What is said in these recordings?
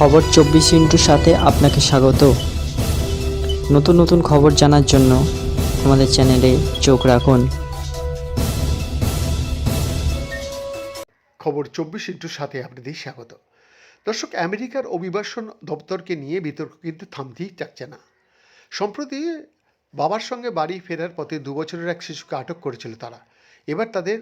খবর চব্বিশ ইন্টুর সাথে আপনাকে স্বাগত। নতুন নতুন খবর জানার জন্য আমাদের চ্যানেলে চোখ রাখুন। খবর চব্বিশ ইন্টুর সাথে আপনাদের স্বাগত। দর্শক, আমেরিকার অভিবাসন দপ্তরকে নিয়ে বিতর্ক কিন্তু থামতেই চাচ্ছে না। সম্প্রতি বাবার সঙ্গে বাড়ি ফেরার পথে দু বছরের এক শিশুকে আটক করেছিল তারা। এবার তাদের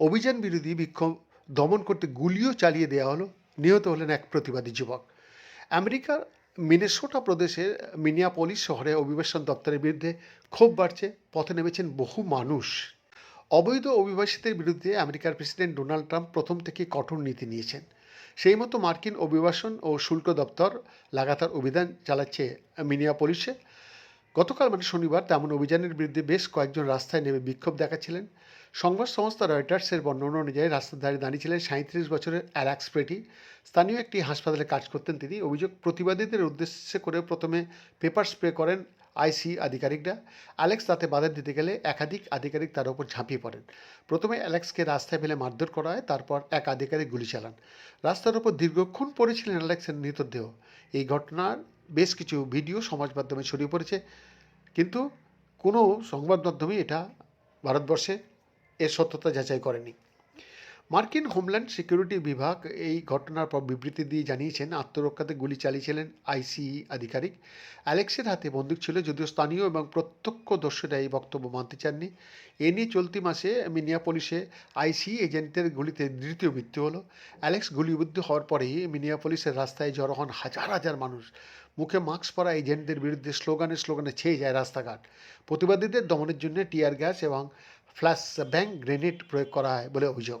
অভিযান বিরোধী বিক্ষোভ দমন করতে গুলিও চালিয়ে দেওয়া হলো। নিহত হলেন এক প্রতিবাদী যুবক। আমেরিকার মিনেসোটা প্রদেশের মিনিয়াপলিস শহরে অভিবাসন দপ্তরের বিরুদ্ধে ক্ষোভ বাড়ছে, পথে নেমেছেন বহু মানুষ। অবৈধ অভিবাসীদের বিরুদ্ধে আমেরিকার প্রেসিডেন্ট ডোনাল্ড ট্রাম্প প্রথম থেকে কঠোর নীতি নিয়েছেন। সেই মতো মার্কিন অভিবাসন ও শুল্ক দপ্তর লাগাতার অভিযান চালাচ্ছে মিনিয়াপলিসে। গতকাল মানে শনিবার তেমন অভিযানের বিরুদ্ধে বেশ কয়েকজন রাস্তায় নেমে বিক্ষোভ দেখাচ্ছিলেন। সংবাদ সংস্থা রয়টার্সের বর্ণনা অনুযায়ী রাস্তার ধারে দাঁড়িয়েছিলেন সাঁত্রিশ বছরের অ্যালাক্স প্রেটি স্থানীয় একটি হাসপাতালে কাজ করতেন তিনি। অভিযোগ, প্রতিবাদীদের উদ্দেশ্যে করে প্রথমে পেপার স্প্রে করেন আইসি আধিকারিকরা। অ্যালেক্স তাতে বাধা দিতে গেলে একাধিক আধিকারিক তার উপর ঝাঁপিয়ে পড়েন। প্রথমে অ্যালেক্সকে রাস্তায় ফেলে মারধর করা হয়, তারপর এক আধিকারিক গুলি চালান। রাস্তার উপর দীর্ঘক্ষণ পড়েছিলেন অ্যালেক্সের মৃতদেহ। এই ঘটনার বেশ কিছু ভিডিও সমাজ মাধ্যমে ছড়িয়ে পড়েছে। কিন্তু কোনো সংবাদ মাধ্যমে এটা ভারতবর্ষে এর সত্যতা যাচাই করেনি। মার্কিন হোমল্যান্ড সিকিউরিটি বিভাগ এই ঘটনার পর বিবৃতি দিয়ে জানিয়েছেন, আত্মরক্ষাতে গুলি চালিয়েছিলেন আইসিই আধিকারিক। অ্যালেক্সের হাতে বন্দুক ছিল, যদিও স্থানীয় এবং প্রত্যক্ষ প্রত্যক্ষদর্শীরা এই বক্তব্য মানতে চাননি। এ নিয়ে চলতি মাসে মিনিয়াপলিসে আইসি এজেন্টের গুলিতে দ্বিতীয় মৃত্যু হলো। অ্যালেক্স গুলিবিদ্ধ হওয়ার পরেই মিনিয়াপলিসের রাস্তায় জড়ো হন হাজার হাজার মানুষ। মুখে মাস্ক পরা এজেন্টদের বিরুদ্ধে স্লোগানে স্লোগানে ছেয়ে যায় রাস্তাঘাট। প্রতিবাদীদের দমনের জন্য টিয়ার গ্যাস এবং ফ্ল্যাশ ব্যাং গ্রেনেড প্রয়োগ করা হয় বলে অভিযোগ।